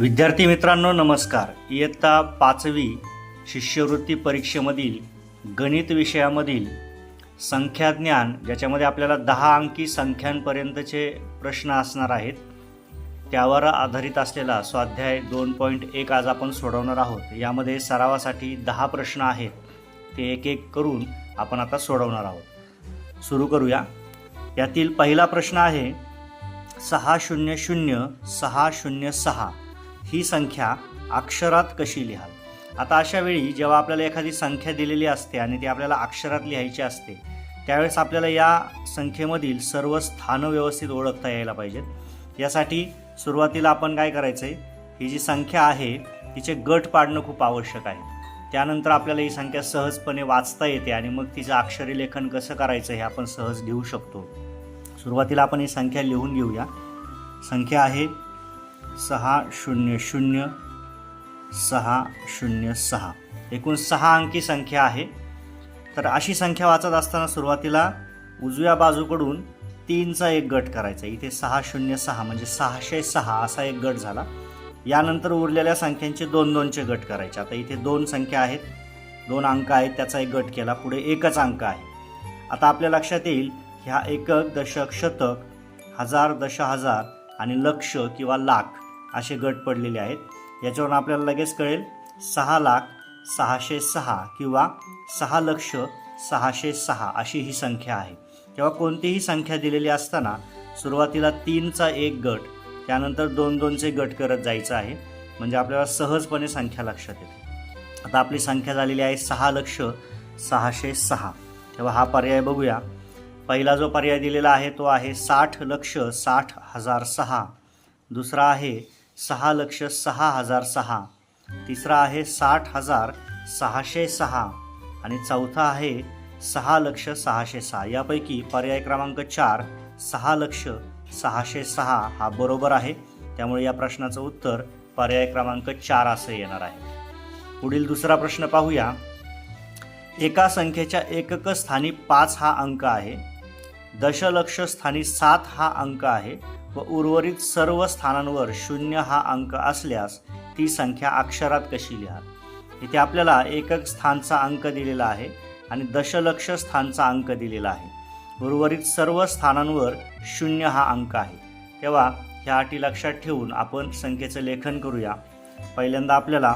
विद्यार्थी मित्रांनो नमस्कार. इयत्ता पाचवी शिष्यवृत्ती परीक्षेमधील गणित विषयामधील संख्याज्ञान ज्याच्यामध्ये आपल्याला दहा अंकी संख्यांपर्यंतचे प्रश्न असणार आहेत त्यावर आधारित असलेला स्वाध्याय दोन पॉईंट एक आज आपण सोडवणार आहोत. यामध्ये सरावासाठी दहा प्रश्न आहेत. ते एक एक करून आपण आता सोडवणार आहोत. सुरू करूया. यातील पहिला प्रश्न आहे सहा शून्य शून्य सहा शून्य सहा. ही संख्या अक्षरात कशी लिहाल? आता अशा वेळी जेव्हा आपल्याला एखादी संख्या दिलेली असते आणि ती आपल्याला अक्षरात लिहायची असते त्यावेळेस आपल्याला या संख्येमधील सर्व स्थानं व्यवस्थित ओळखता यायला पाहिजेत. यासाठी सुरुवातीला आपण काय करायचं आहे ही जी संख्या आहे तिचे गट पाडणं खूप आवश्यक आहे. त्यानंतर आपल्याला ही संख्या सहजपणे वाचता येते आणि मग तिचं अक्षरी लेखन कसं करायचं हे आपण सहज लिहू शकतो. सुरुवातीला आपण ही संख्या लिहून घेऊया. संख्या आहे सहा शून्य शून्य सहा शून्य सहा. एकूण सहा अंकी संख्या आहे. तर अशी संख्या वाचत असताना सुरुवातीला उजव्या बाजूकडून तीनचा एक गट करायचा. इथे सहा शून्य सहा म्हणजे सहाशे सहा असा एक गट झाला. यानंतर उरलेल्या संख्यांचे दोन दोनचे गट करायचे. आता इथे दोन संख्या आहेत. दोन अंक आहेत त्याचा एक गट केला. पुढे एकच अंक आहे. आता आपल्या लक्षात येईल ह्या एकक दशक शतक हजार दश हजार आणि लक्ष किंवा लाख असे गट पडलेले आहेत. याच्यावरून आपल्याला लगेच कळेल सहा लाख सहाशे सहा किंवा सहा लक्ष सहाशे सहा अशी ही संख्या आहे. तेव्हा कोणतीही संख्या दिलेली असताना सुरुवातीला तीनचा एक गट त्यानंतर दोन दोनचे गट करत जायचं आहे. म्हणजे आपल्याला सहजपणे संख्या लक्षात येते. आता आपली संख्या झालेली आहे सहा लक्ष सहाशे सहा. तेव्हा हा पर्याय बघूया. पहिला जो पर्याय दिलेला आहे तो आहे साठ लक्ष साठ हजार सहा. दुसरा आहे सहा लक्ष सहा हजार सहा. तिसरा आहे साठ हजार सहाशे सहा. आणि चौथा आहे सहा लक्ष सहाशे सहा. यापैकी पर्याय क्रमांक चार सहा लक्ष सहाशे सहा हा बरोबर आहे. त्यामुळे या प्रश्नाचं उत्तर पर्याय क्रमांक चार असं येणार आहे. पुढील दुसरा प्रश्न पाहूया. एका संख्येच्या एकक स्थानी पाच हा अंक आहे. दशलक्ष स्थानी सात हा अंक आहे. व उर्वरित सर्व स्थानांवर शून्य हा अंक असल्यास ती संख्या अक्षरात कशी लिहाल? इथे आपल्याला एकक स्थानचा अंक दिलेला आहे आणि दशलक्ष स्थानचा अंक दिलेला आहे. उर्वरित सर्व स्थानांवर शून्य हा अंक आहे. तेव्हा ह्या अटी लक्षात ठेवून आपण संख्येचं लेखन करूया. पहिल्यांदा आपल्याला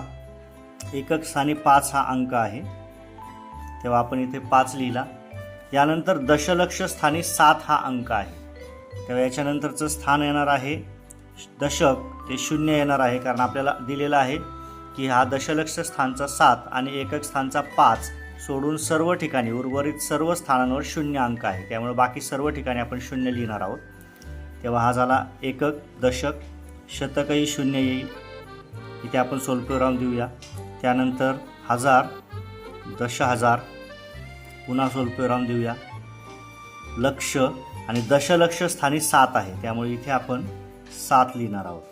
एकक स्थानी पाच हा अंक आहे. तेव्हा आपण इथे पाच लिहिला. यानंतर दशलक्ष स्थानी सात हा अंक आहे. तेव्हा याच्यानंतरचं स्थान येणार आहे. दशक ते शून्य येणार आहे कारण आपल्याला दिलेलं आहे की हा दशलक्ष स्थानचा सात आणि एकक स्थानचा पाच सोडून सर्व ठिकाणी उर्वरित सर्व स्थानांवर शून्य अंक आहे. त्यामुळे बाकी सर्व ठिकाणी आपण शून्य लिहिणार आहोत. तेव्हा हा झाला एकक दशक शतकही शून्य येईल. इथे आपण सोल्प्युराम देऊया. त्यानंतर हजार दश हजार पुन्हा सोल्प्युराम देऊया. लक्ष आणि दशलक्ष स्थानी सात आहे. त्यामुळे इथे आपण सात लिहिणार आहोत.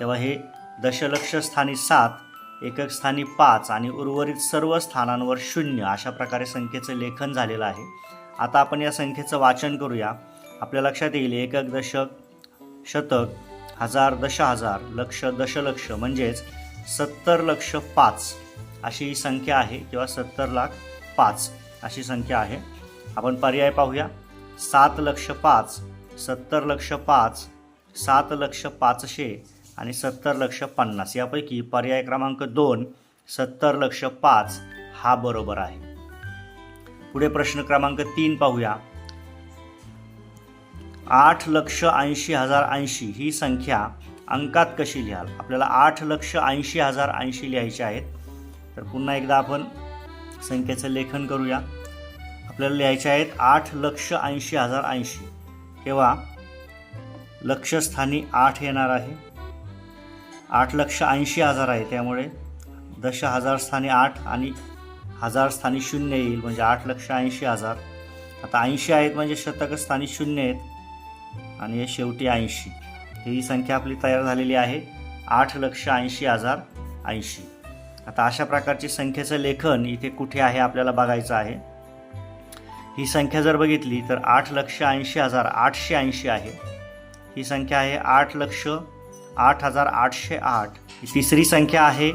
तेव्हा हे दशलक्ष स्थानी सात एकक स्थानी पाच आणि उर्वरित सर्व स्थानांवर शून्य अशा प्रकारे संख्येचं लेखन झालेलं आहे. आता आपण या संख्येचं वाचन करूया. आपल्या लक्षात येईल एकक दशक शतक हजार दश हजार लक्ष दशलक्ष म्हणजेच सत्तर लक्ष पाच अशी ही संख्या आहे किंवा सत्तर लाख पाच अशी संख्या आहे. आपण पर्याय पाहूया. सात लक्ष पाच सत्तर लक्ष पाच सात लक्ष पाचशे आणि सत्तर लक्ष पन्नास. यापैकी पर्याय क्रमांक दोन सत्तर लक्ष पाच हा बरोबर आहे. पुढे प्रश्न क्रमांक तीन पाहूया. आठ लक्ष ऐंशी हजार ऐंशी ही संख्या अंकात कशी लिहाल? आपल्याला आठ लक्ष ऐंशी हजार ऐंशी लिहायचे आहेत. तर पुन्हा एकदा आपण संख्येचं लेखन करूया. आपल्याला लिहायचे आहेत आठ लक्ष ऐंशी हजार ऐंशी. तेव्हा लक्षस्थानी आठ येणार आहे. आठ लक्ष ऐंशी हजार आहे. त्यामुळे दश हजार स्थानी आठ आणि हजार स्थानी शून्य येईल. म्हणजे आठ लक्ष ऐंशी हजार. आता ऐंशी आहेत म्हणजे शतक स्थानी शून्य आहेत. आणि हे शेवटी ऐंशी. ही संख्या आपली तयार झालेली आहे. आठ लक्ष ऐंशी हजार ऐंशी. आता अशा प्रकारची संख्येचं लेखन इथे कुठे आहे आपल्याला बघायचं आहे. ही संख्या जर बघितली तर आठ लक्ष ऐंशी हजार आठशे ऐंशी आहे. ही संख्या आहे आठ लक्ष आठ हजार आठशे आठ. ही तिसरी संख्या आहे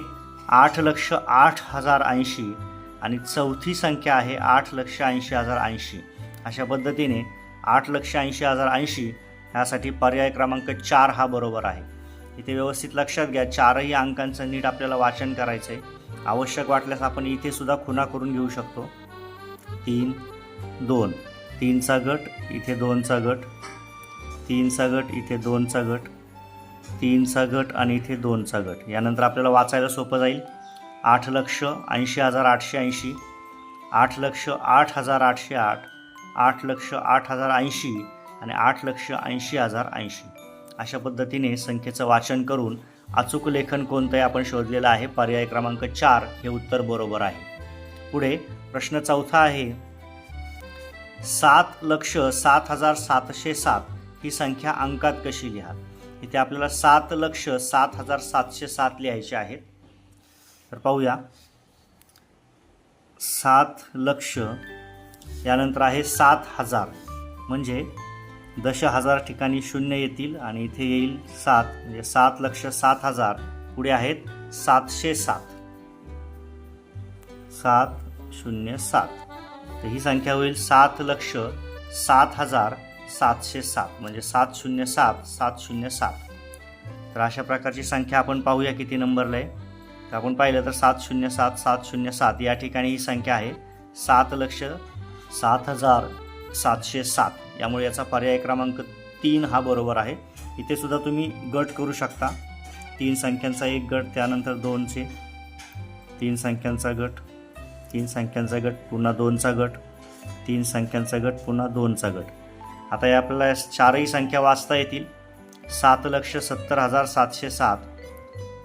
आठ लक्ष आठ हजार ऐंशी आणि चौथी संख्या आहे आठ लक्ष ऐंशी हजार ऐंशी. अशा पद्धतीने आठ लक्ष ऐंशी हजार ऐंशी ह्यासाठी पर्याय क्रमांक चार हा बरोबर आहे. इथे व्यवस्थित लक्षात घ्या चारही अंकांचं नीट आपल्याला वाचन करायचं आहे आवश्यक वाटल्यास आपण इथे सुद्धा खुणा करून घेऊ शकतो. तीन दोन. तीनचा गट इथे दोनचा गट. तीनचा गट इथे दोनचा गट. तीनचा गट आणि इथे दोनचा गट. यानंतर आपल्याला वाचायला सोपं जाईल. आठ लक्ष ऐंशी हजार आठशे ऐंशी. आठ लक्ष आठ हजार आठशे आठ. आठ लक्ष आठ हजार ऐंशी. आणि आठ लक्ष ऐंशी हजार ऐंशी. अशा पद्धतीने संख्येचं वाचन करून अचूक लेखन कोणतंही आपण शोधलेलं आहे पर्याय क्रमांक चार हे उत्तर बरोबर आहे. पुढे प्रश्न चौथा आहे. सात लक्ष सात हजार सातशे सात ही संख्या अंकात कशी लिहा? इथे आपल्याला सात लक्ष सात हजार सातशे सात लिहायचे आहेत. तर पाहूया. सात लक्ष यानंतर आहे सात हजार. म्हणजे दश हजार ठिकाणी शून्य येतील आणि इथे येईल सात. म्हणजे सात लक्ष सात हजार. पुढे आहेत सातशे सात. सात शून्य सात. तर ही संख्या होईल सात लक्ष सात हजार सातशे सात म्हणजे सात शून्य सात सात शून्य सात. तर अशा प्रकारची संख्या आपण पाहूया किती नंबरला आहे. तर आपण पाहिलं तर सात शून्य सात सात शून्य सात या ठिकाणी ही संख्या आहे. सात लक्ष सात हजार सातशे सात. यामुळे याचा पर्याय क्रमांक तीन हा बरोबर आहे. इथे सुद्धा तुम्ही गट करू शकता. तीन संख्यांचा एक गट त्यानंतर दोनचे. तीन संख्यांचा गट. तीन संख्यांचा गट पुन्हा दोनचा गट तीन संख्यांचा गट पुन्हा दोनचा गट. आता या आपल्याला चारही संख्या वाचता येतील. सात लक्ष सत्तर हजार सातशे सात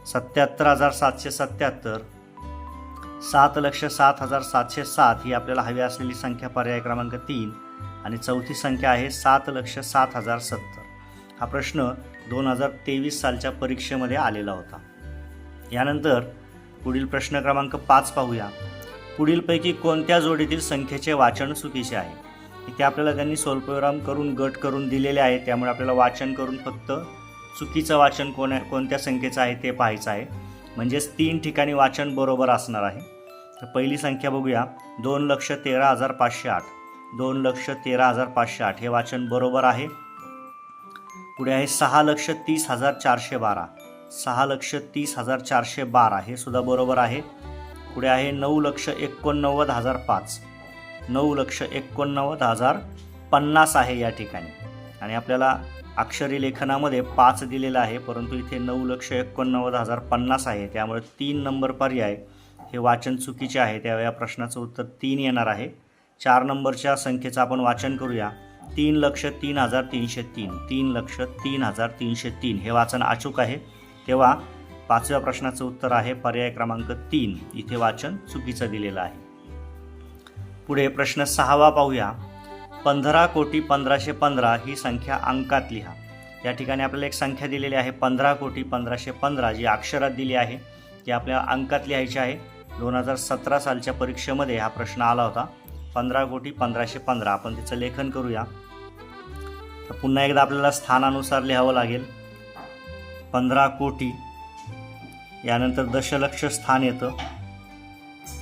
सत्याहत्तर हजार सातशे सत्याहत्तर सात लक्ष सात हजार सातशे सात ही आपल्याला हवी असलेली संख्या पर्याय क्रमांक तीन आणि चौथी संख्या आहे सात लक्ष सात हजार सत्तर. हा प्रश्न दोन हजार तेवीस सालच्या परीक्षेमध्ये आलेला होता. यानंतर पुढील प्रश्न क्रमांक पाच पाहूया. पुढीलपैकी कोणत्या जोडीतील संख्येचे वाचन चुकीचे आहे? इथे आपल्याला त्यांनी स्वल्पविराम करून गट करून दिलेले आहे त्यामुळे आपल्याला वाचन करून फक्त चुकीचं वाचन कोण कोणत्या संख्येचं आहे ते पाहायचं आहे. म्हणजेच तीन ठिकाणी वाचन बरोबर असणार आहे. तर पहिली संख्या बघूया. दोन लक्ष तेरा हजार पाचशे आठ. दोन लक्ष तेरा हजार पाचशे आठ. हे वाचन बरोबर आहे. पुढे आहे सहा लक्ष तीस हजार चारशे बारा. सहा लक्ष तीस हजार चारशे बारा. हे सुद्धा बरोबर आहे. पुढे आहे नऊ लक्ष एकोणनव्वद हजार पाच. नऊ लक्ष एकोणनव्वद हजार पन्नास आहे या ठिकाणी. आणि आपल्याला अक्षरी लेखनामध्ये पाच दिलेलं आहे परंतु इथे नऊ लक्ष एकोणनव्वद हजार पन्नास आहे. त्यामुळे तीन नंबर पर्याय हे वाचन चुकीचे आहे. त्यावेळी या प्रश्नाचं उत्तर तीन येणार आहे. चार नंबरच्या संख्येचं आपण वाचन करूया. तीन लक्ष तीन हजार तीनशे तीन. तीन लक्ष तीन हजार तीनशे तीन. हे वाचन अचूक आहे. तेव्हा पाचव्या प्रश्नाचं उत्तर आहे पर्याय क्रमांक तीन. इथे वाचन चुकीचं दिलेलं आहे. पुढे प्रश्न सहावा पाहूया. पंधरा कोटी पंधराशे पंधरा ही संख्या अंकात लिहा. या ठिकाणी आपल्याला एक संख्या दिलेली आहे. पंधरा कोटी पंधराशे पंधरा जी अक्षरात दिली आहे ती आपल्या अंकात लिहायची आहे. दोन हजार सतरा सालच्या परीक्षेमध्ये हा प्रश्न आला होता. पंधरा कोटी पंधराशे पंधरा. आपण तिचं लेखन करूया. तर पुन्हा एकदा आपल्याला स्थानानुसार लिहावं लागेल. पंधरा कोटी यानंतर दशलक्ष स्थान येतं.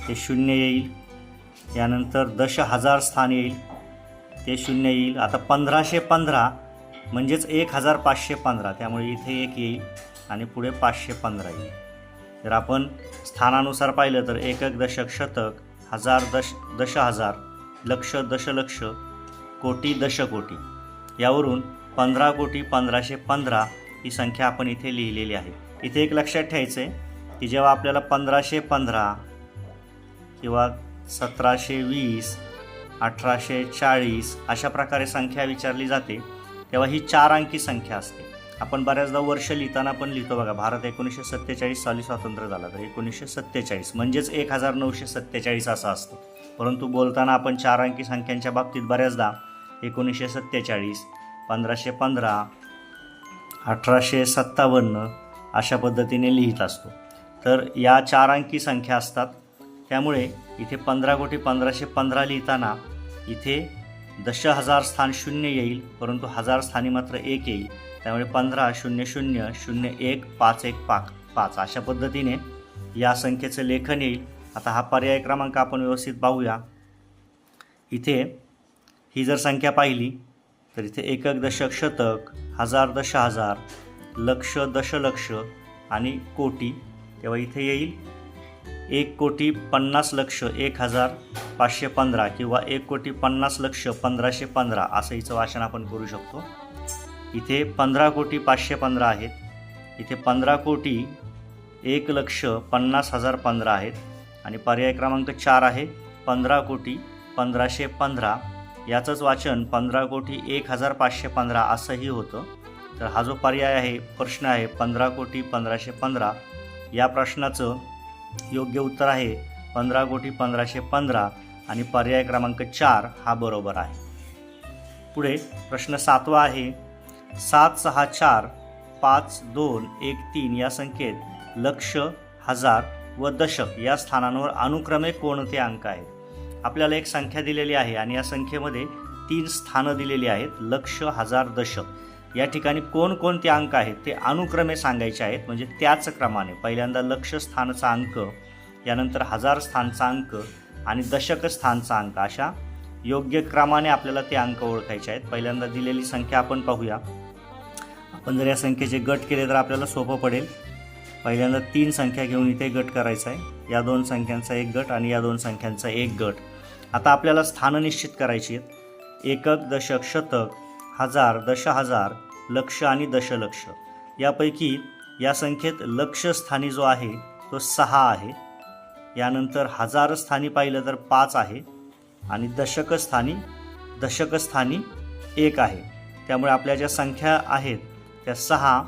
ते शून्य येईल. यानंतर दश हजार स्थान येईल. ते शून्य येईल. आता पंधराशे पंधरा म्हणजेच एक हजार पाचशे पंधरा. त्यामुळे इथे एक येईल आणि पुढे पाचशे पंधरा येईल. जर आपण स्थानानुसार पाहिलं तर एकक दशक शतक हजार दश दश हजार लक्ष दशलक्ष कोटी दशकोटी. यावरून पंधरा कोटी पंधराशे पंधरा ही संख्या आपण इथे लिहिलेली आहे. इथे एक लक्षात ठेवायचं आहे की जेव्हा आपल्याला पंधराशे पंधरा किंवा सतराशे वीस अठराशे चाळीस अशा प्रकारे संख्या विचारली जाते तेव्हा ही चार अंकी संख्या असते. आपण बऱ्याचदा वर्ष लिहिताना पण लिहितो बघा भारत एकोणीसशे सत्तेचाळीस साली स्वातंत्र्य झाला तर एकोणीसशे सत्तेचाळीस म्हणजेच एक हजार नऊशे सत्तेचाळीस असं असतं. परंतु बोलताना आपण चार अंकी संख्यांच्या बाबतीत बऱ्याचदा एकोणीसशे सत्तेचाळीस पंधराशे पंधरा अठराशे सत्तावन्न अशा पद्धतीने लिहित असतो. तर या चार अंकी संख्या असतात. त्यामुळे इथे पंधरा कोटी पंधराशे पंधरा लिहिताना इथे दश हजार स्थान शून्य येईल परंतु हजार स्थानी मात्र एक येईल. त्यामुळे पंधरा शून्य शून्य शून्य एक पाच एक पाक पाच. अशा पद्धतीने या संख्येचं लेखन येईल. आता हा पर्याय क्रमांक आपण व्यवस्थित पाहूया. इथे ही जर संख्या पाहिली तर इथे एकक दशक शतक हजार दश हजार लक्ष दशलक्ष आणि कोटी तेव्हा इथे येईल. एक कोटी पन्नास लक्ष एक हजार पाचशे पंधरा किंवा एक कोटी पन्नास लक्ष पंधराशे पंधरा असं हिचं वाचन आपण करू शकतो. इथे पंधरा कोटी पाचशे पंधरा आहेत. इथे पंधरा कोटी एक लक्ष पन्नास हजार पंधरा आहेत. आणि पर्याय क्रमांक चार आहे. पंधरा कोटी पंधराशे पंधरा. याचंच वाचन पंधरा कोटी एक हजार पाचशे पंधरा असंही होतं. तर हा जो पर्याय आहे प्रश्न आहे पंधरा कोटी पंधराशे पंधरा. या प्रश्नाचं योग्य उत्तर आहे पंधरा कोटी पंधराशे पंधरा आणि पर्याय क्रमांक चार हा बरोबर आहे. पुढे प्रश्न सातवा आहे. सात सहा चार पाच दोन एक तीन या संख्येत लक्ष हजार व दशक या स्थानांवर अनुक्रमे कोणते अंक आहेत? आपल्याला एक संख्या दिलेली आहे आणि या संख्येमध्ये तीन स्थानं दिलेली आहेत. लक्ष हजार दशक. या ठिकाणी कोणकोणते अंक आहेत ते अनुक्रमे सांगायचे आहेत. म्हणजे त्याच क्रमाने पहिल्यांदा लक्ष स्थानचा अंक यानंतर हजार स्थानचा अंक आणि दशक स्थानचा अंक अशा योग्य क्रमाने आपल्याला ते अंक ओळखायचे आहेत. पहिल्यांदा दिलेली संख्या आपण पाहूया. आपण जर या संख्येचे गट केले तर आपल्याला सोपं पडेल. पहिल्यांदा तीन संख्या घेऊन इथे गट करायचा आहे. या दोन संख्यांचा एक गट आणि या दोन संख्यांचा एक गट. आता आपल्याला स्थानं निश्चित करायची आहेत. एकक दशक शतक हजार दश हजार लक्ष आणि दशलक्ष. यापैकी या संख्येत लक्षस्थानी जो आहे तो सहा आहे. यानंतर हजार स्थानी पाहिलं तर पाच आहे आणि दशकस्थानी दशकस्थानी एक आहे. त्यामुळे आपल्या ज्या संख्या आहेत त्या सहा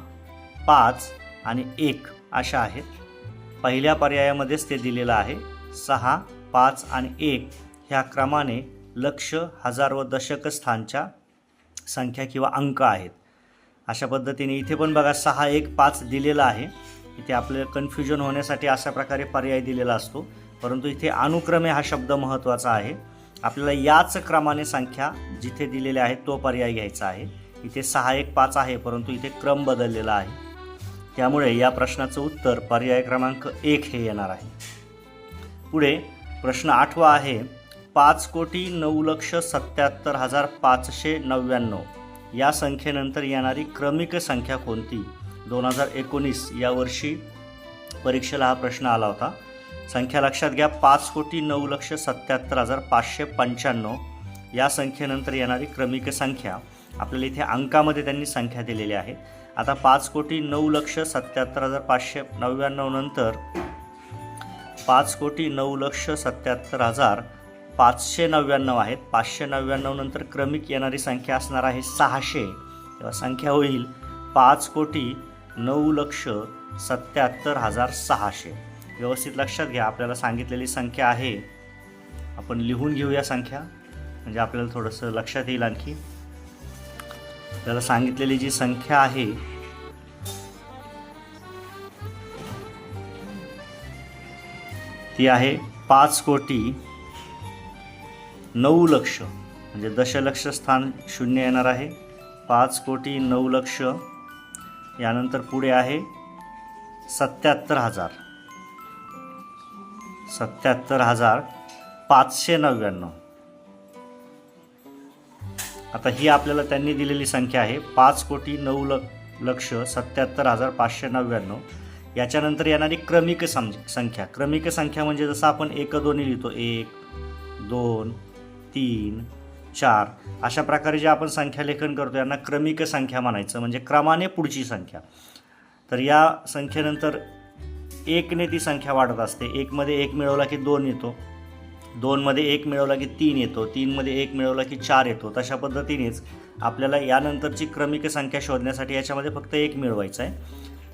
पाच आणि एक अशा आहेत. पहिल्या पर्यायामध्येच ते दिलेलं आहे सहा पाच आणि एक ह्या क्रमाने लक्ष हजार व दशक स्थानच्या संख्या किंवा अंक आहेत. अशा पद्धतीने इथे पण बघा सहा एक पाच दिलेला आहे. इथे आपल्याला कन्फ्युजन होण्यासाठी अशा प्रकारे पर्याय दिलेला असतो. परंतु इथे अनुक्रमे हा शब्द महत्त्वाचा आहे. आपल्याला याच क्रमाने संख्या जिथे दिलेल्या आहेत तो पर्याय घ्यायचा आहे. इथे सहा एक पाच आहे परंतु इथे क्रम बदललेला आहे. त्यामुळे या प्रश्नाचं उत्तर पर्याय क्रमांक एक हे येणार आहे. पुढे प्रश्न आठवा आहे. पाच कोटी नऊ लक्ष सत्याहत्तर हजार पाचशे नव्याण्णव. या संख्येनंतर येणारी क्रमिक संख्या कोणती? दोन हजार एकोणीस या वर्षी परीक्षेला हा प्रश्न आला होता. संख्या लक्षात घ्या पाच कोटी नऊ लक्ष सत्याहत्तर हजार पाचशे पंच्याण्णव. या संख्येनंतर येणारी क्रमिक संख्या. आपल्याला इथे अंकामध्ये त्यांनी संख्या दिलेली आहे. आता पाच कोटी नऊ लक्ष सत्याहत्तर हजार पाचशे नव्याण्णव नंतर पाच कोटी नऊ लक्ष सत्याहत्तर हजार पाचशे नव्याण्णव आहेत. पाचशे नव्याण्णव नंतर क्रमिक येणारी संख्या असणार आहे सहाशे. तेव्हा संख्या होईल पाच कोटी नऊ लक्ष सत्याहत्तर हजार सहाशे. व्यवस्थित लक्षात घ्या आपल्याला सांगितलेली संख्या आहे. आपण लिहून घेऊया संख्या. म्हणजे आपल्याला थोडंसं लक्षात येईल आणखी. आपल्याला सांगितलेली जी संख्या आहे ती आहे पाच कोटी नऊ लक्ष म्हणजे दशलक्ष स्थान शून्य येणार आहे. पाच कोटी नऊ लक्ष यानंतर पुढे आहे सत्याहत्तर हजार. सत्याहत्तर हजार पाचशे नव्याण्णव. आता ही आपल्याला त्यांनी दिलेली संख्या आहे. पाच कोटी नऊ ल लक्ष सत्याहत्तर हजार पाचशे नव्याण्णव. याच्यानंतर येणारी क्रमिक सम संख्या. क्रमिक संख्या म्हणजे जसं आपण एक दोन्ही लिहितो. एक दोन तीन चार अशा प्रकारे जे आपण संख्या लेखन करतो यांना क्रमिक संख्या म्हणायचं म्हणजे क्रमाने पुढची संख्या. तर या संख्येनंतर एकने ती संख्या वाढत असते. एकमध्ये एक मिळवला की दोन येतो. दोनमध्ये एक मिळवला की तीन येतो. तीनमध्ये एक मिळवला की चार येतो. तशा पद्धतीनेच आपल्याला यानंतरची क्रमिक संख्या शोधण्यासाठी याच्यामध्ये फक्त एक मिळवायचं आहे.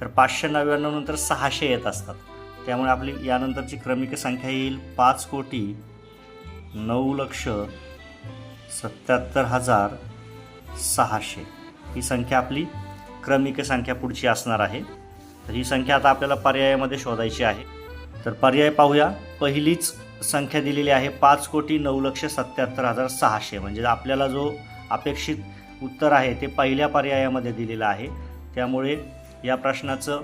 तर पाचशे नव्याण्णव नंतर सहाशे येत असतात. त्यामुळे आपली यानंतरची क्रमिक संख्या येईल पाच कोटी नऊ लक्ष सत्याहत्तर हजार सहाशे. ही संख्या आपली क्रमिक संख्या पुढची असणार आहे. तर ही संख्या आता आपल्याला पर्यायामध्ये शोधायची आहे. तर पर्याय पाहूया. पहिलीच संख्या दिलेली आहे पाच कोटी नऊ लक्ष सत्याहत्तर हजार सहाशे. म्हणजे आपल्याला जो अपेक्षित उत्तर आहे ते पहिल्या पर्यायामध्ये दिलेलं आहे. त्यामुळे या प्रश्नाचं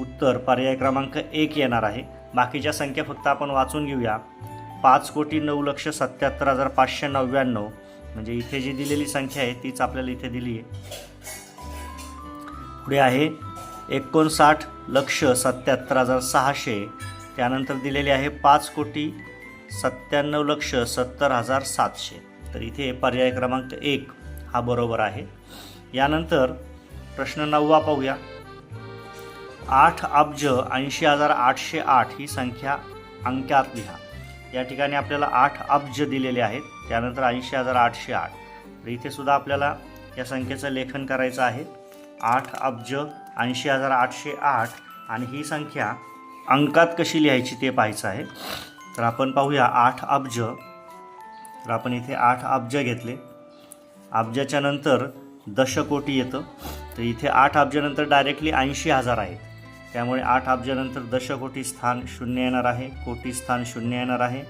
उत्तर पर्याय क्रमांक एक येणार आहे. बाकीच्या संख्या फक्त आपण वाचून घेऊया. पाच कोटी नऊ लक्ष सत्याहत्तर हजार पाचशे नव्याण्णव. म्हणजे इथे जी दिलेली संख्या आहे तीच आपल्याला इथे दिली आहे. पुढे आहे एकोणसाठ लक्ष सत्याहत्तर हजार सहाशे. त्यानंतर दिलेली आहे पाच कोटी सत्त्याण्णव लक्ष सत्तर हजार सातशे. तर इथे पर्याय क्रमांक एक हा बरोबर आहे. यानंतर प्रश्न नववा पाहूया. आठ अब्ज ऐंशी हजार आठशे आठ ही संख्या अंक्यात लिहा. या ठिकाणी आपल्याला आठ अब्ज दिलेले आहेत. त्यानंतर ऐंशी हजार आठशे आठ. तर इथेसुद्धा आपल्याला या संख्येचं लेखन करायचं आहे. आठ अब्ज ऐंशी हजार आठशे आठ. आणि ही संख्या अंकात कशी लिहायची ते पाहायचं आहे. तर आपण पाहूया आठ अब्ज. तर आपण इथे आठ अब्ज घेतले. अब्जाच्या नंतर दशकोटी येतं. तर इथे आठ अब्जानंतर डायरेक्टली ऐंशी हजार आहेत. त्यामुळे आठ अब्जानंतर दशकोटी स्थान शून्य येणार आहे कोटी स्थान शून्य येणार आहे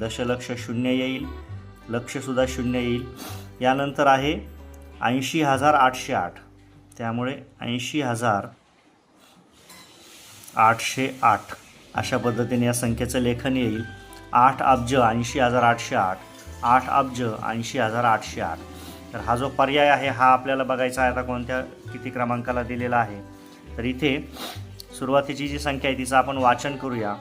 दशलक्ष शून्य येईल लक्षसुद्धा शून्य येईल. यानंतर आहे ऐंशी हजार आठशे आठ. त्यामुळे ऐंशी हजार आठशे आठ. अशा पद्धतीने या संख्येचं लेखन येईल. आठ अब्ज ऐंशी हजार आठशे आठ. आठ अब्ज ऐंशी हजार आठशे आठ. तर हा जो पर्याय आहे हा आपल्याला बघायचा आहे. आता कोणत्या किती क्रमांकाला दिलेला आहे? तर इथे सुरुवातीची जी संख्या आहे तिचं आपण वाचन करूया.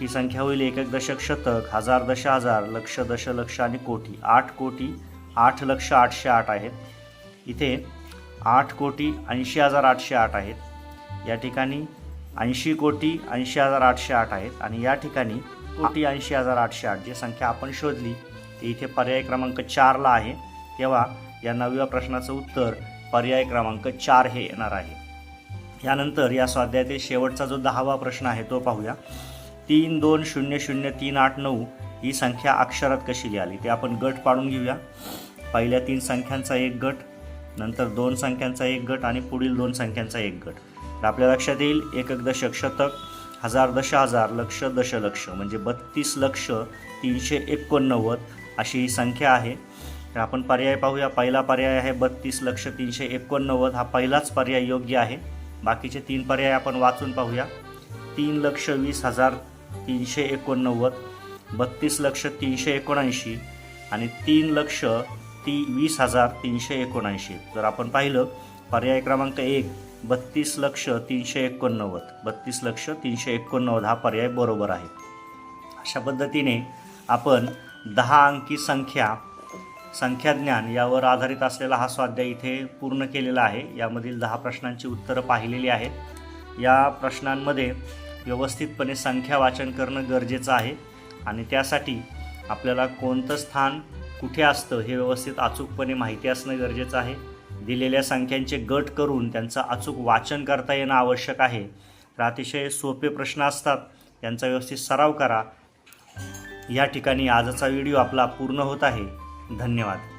ही संख्या होईल एक एक दशक शतक हजार दश हजार लक्ष दशलक्ष आणि कोटी. आठ कोटी आठ लक्ष आठशे आठ आहेत. इथे आठ कोटी ऐंशी हजार आठशे आठ आहेत. या ठिकाणी ऐंशी कोटी ऐंशी हजार आठशे आठ आहेत आणि या ठिकाणी कोटी ऐंशी हजार आठशे आठ जी संख्या आपण शोधली ती इथे पर्याय क्रमांक चारला आहे. तेव्हा या नवव्या प्रश्नाचं उत्तर पर्याय क्रमांक चार हे येणार आहे. यानंतर या स्वाध्यायातील शेवटचा जो दहावा प्रश्न आहे तो पाहूया. तीन दोन शून्य शून्य तीन आठ नऊ ही संख्या अक्षरात कशी लिहाली ते आपण गट पाडून घेऊया. पहिल्या तीन संख्यांचा एक गट नंतर दोन संख्यांचा एक गट आणि पुढील दोन संख्यांचा एक गट. तर आपल्या लक्षात येईल एकक दशक शतक हजार दश हजार लक्ष दशलक्ष म्हणजे बत्तीस लक्ष तीनशे एकोणनव्वद अशी ही संख्या आहे. तर आपण पर्याय पाहूया. पहिला पर्याय आहे बत्तीस लक्ष तीनशे एकोणनव्वद. हा पहिलाच पर्याय योग्य आहे. बाकीचे तीन पर्याय आपण वाचून पाहूया. तीन लक्ष वीस हजार तीनशे एकोणनव्वद बत्तीस लक्ष तीनशे एकोणऐंशी आणि तीन लक्ष ती वीस हजार तीनशे एकोणऐंशी. जर आपण पाहिलं पर्याय क्रमांक एक बत्तीस लक्ष तीनशे एकोणनव्वद. बत्तीस लक्ष तीनशे एकोणनव्वद हा पर्याय बरोबर आहे. अशा पद्धतीने आपण दहा अंकी संख्या संख्याज्ञान यावर आधारित असलेला हा स्वाध्याय इथे पूर्ण केलेला आहे. यामधील दहा प्रश्नांची उत्तरं पाहिलेली आहेत. या प्रश्नांमध्ये व्यवस्थितपणे संख्या वाचन करणं गरजेचं आहे आणि त्यासाठी आपल्याला कोणतं स्थान कुठे असतं हे व्यवस्थित अचूकपणे माहिती असणं गरजेचं आहे. दिलेल्या संख्यांचे गट करून त्यांचं अचूक वाचन करता येणं आवश्यक आहे. तर अतिशय सोपे प्रश्न असतात. त्यांचा व्यवस्थित सराव करा. या ठिकाणी आजचा व्हिडिओ आपला पूर्ण होत आहे. धन्यवाद.